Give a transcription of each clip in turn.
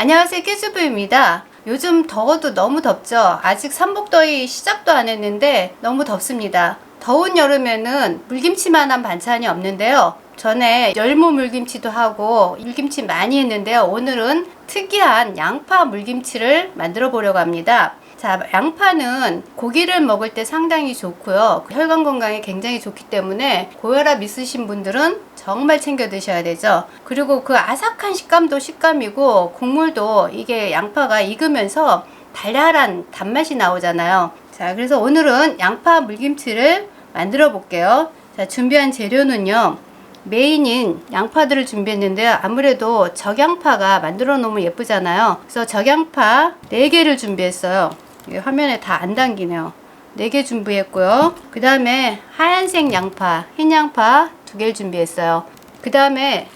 안녕하세요 깨주부입니다. 요즘 더워도 너무 덥죠? 아직 삼복더위 시작도 안 했는데 너무 덥습니다. 더운 여름에는 물김치만한 반찬이 없는데요. 전에 열무 물김치도 하고 물김치 많이 했는데요. 오늘은 특이한 양파 물김치를 만들어 보려고 합니다 자, 양파는 고기를 먹을 때 상당히 좋고요. 혈관 건강에 굉장히 좋기 때문에 고혈압 있으신 분들은 정말 챙겨 드셔야 되죠. 그리고 그 아삭한 식감도 식감이고 국물도 이게 양파가 익으면서 달달한 단맛이 나오잖아요. 자, 그래서 오늘은 양파 물김치를 만들어 볼게요. 자, 준비한 재료는요. 메인인 양파들을 준비했는데요. 아무래도 적양파가 만들어 놓으면 예쁘잖아요. 그래서 적양파 4개를 준비했어요. 화면에 다 안 담기네요. 4개 준비했고요. 그 다음에 하얀색 양파, 흰 양파 2개를 준비했어요. 그 다음에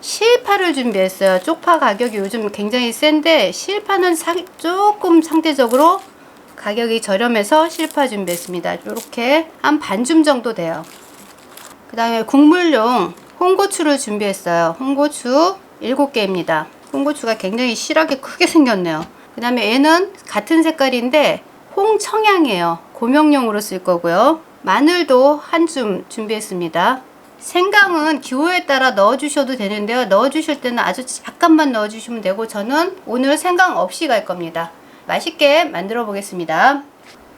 실파를 준비했어요. 쪽파 가격이 요즘 굉장히 센데 실파는 사, 조금 상대적으로 가격이 저렴해서 실파 준비했습니다. 이렇게 한 반줌 정도 돼요. 그 다음에 국물용 홍고추를 준비했어요. 홍고추 7개입니다. 홍고추가 굉장히 실하게 크게 생겼네요. 그 다음에 얘는 같은 색깔인데 홍청양이에요. 고명용으로 쓸 거고요. 마늘도 한 줌 준비했습니다. 생강은 기호에 따라 넣어주셔도 되는데요. 넣어주실 때는 아주 약간만 넣어주시면 되고 저는 오늘 생강 없이 갈 겁니다. 맛있게 만들어 보겠습니다.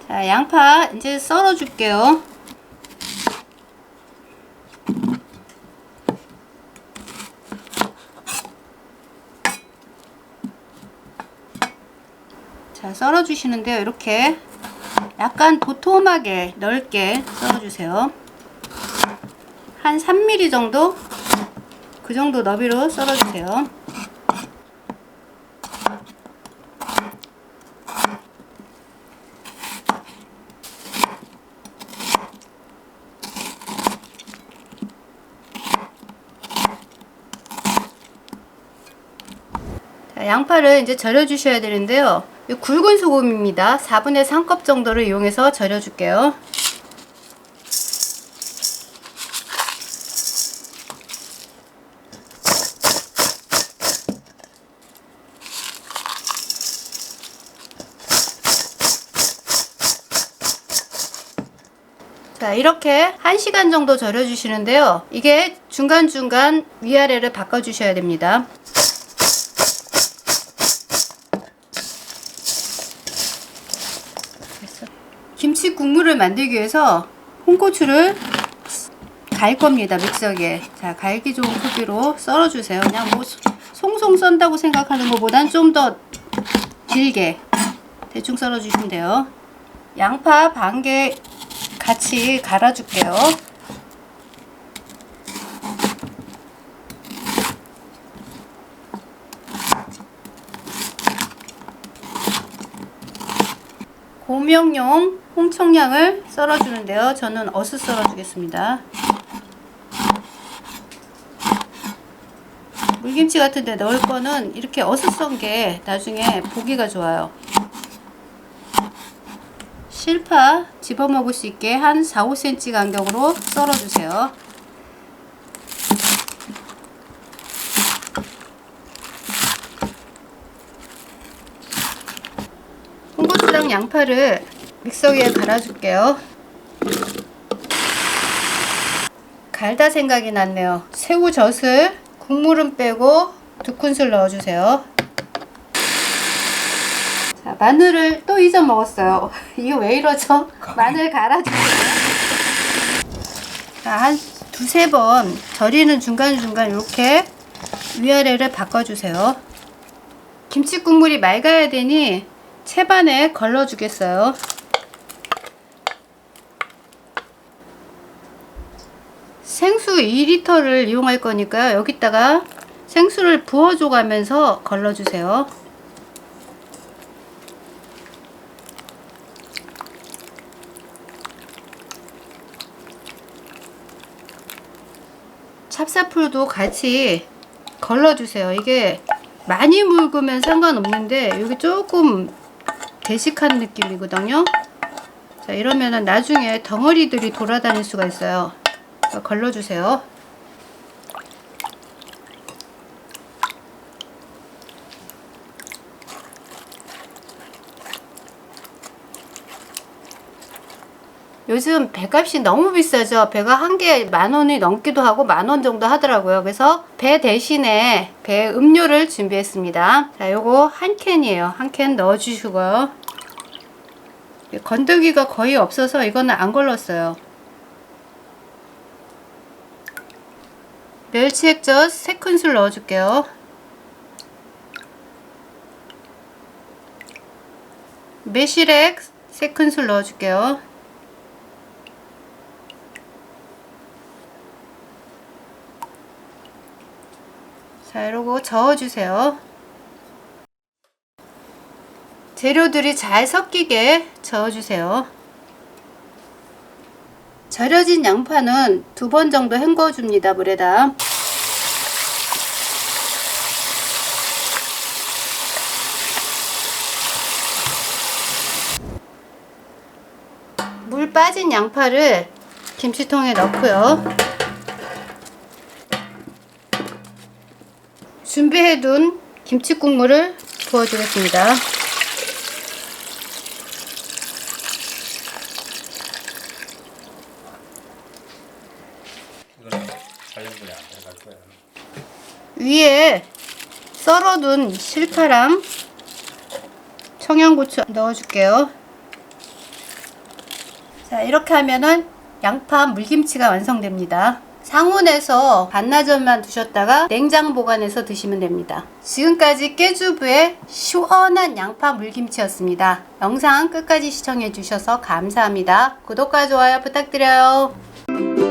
자, 양파 이제 썰어 줄게요. 자, 썰어 주시는데요. 이렇게 약간 도톰하게 넓게 썰어 주세요. 한 3mm 정도 그 정도 너비로 썰어 주세요. 자, 양파를 이제 절여 주셔야 되는데요. 이 굵은 소금입니다. 4분의 3컵 정도를 이용해서 절여 줄게요. 자, 이렇게 1시간 정도 절여 주시는데요. 이게 중간중간 위아래를 바꿔 주셔야 됩니다. 김치 국물을 만들기 위해서 홍고추를 갈 겁니다 믹서기에. 자 갈기 좋은 크기로 썰어 주세요. 그냥 뭐 송송 썬다고 생각하는 것보단 좀 더 길게 대충 썰어 주시면 돼요. 양파 반 개 같이 갈아 줄게요. 고명용 홍청량을 썰어주는데요. 저는 어슷 썰어주겠습니다. 물김치 같은데 넣을 거는 이렇게 어슷 썬 게 나중에 보기가 좋아요. 실파 집어먹을 수 있게 한 4, 5cm 간격으로 썰어주세요. 홍고추랑 양파를 믹서기에 갈아줄게요. 갈다 생각이 났네요. 새우젓을 국물은 빼고 두 큰술 넣어주세요. 자, 마늘을 또 잊어 먹었어요. 이거 왜 이러죠? 마늘 갈아주세요. 자, 한 두세 번 절이는 중간중간 이렇게 위아래를 바꿔주세요. 김치 국물이 맑아야 되니 채반에 걸러주겠어요. 생수 2리터를 이용할 거니까요. 여기다가 생수를 부어줘 가면서 걸러주세요. 찹쌀풀도 같이 걸러주세요. 이게 많이 묽으면 상관없는데 여기 조금 대식한 느낌이거든요. 자 이러면은 나중에 덩어리들이 돌아다닐 수가 있어요. 걸러주세요. 요즘 배값이 너무 비싸죠. 배가 한 개에 만 원이 넘기도 하고 만 원 정도 하더라고요. 그래서 배 대신에 배 음료를 준비했습니다. 자, 요거 한 캔이에요. 한 캔 넣어주시고요. 건더기가 거의 없어서 이거는 안 걸렀어요. 멸치 액젓 3큰술 넣어줄게요. 매실액 3큰술 넣어줄게요. 자, 이러고 저어주세요. 재료들이 잘 섞이게 저어주세요. 절여진 양파는 두 번 정도 헹궈줍니다, 물에다. 물 빠진 양파를 김치통에 넣고요. 준비해둔 김치 국물을 부어주겠습니다. 이거는 살림분에 안 들어갈 거야. 위에 썰어둔 실파랑 청양고추 넣어줄게요. 자, 이렇게 하면은 양파 물김치가 완성됩니다. 상온에서 반나절만 두셨다가 냉장 보관해서 드시면 됩니다. 지금까지 깨주부의 시원한 양파 물김치였습니다. 영상 끝까지 시청해 주셔서 감사합니다. 구독과 좋아요 부탁드려요.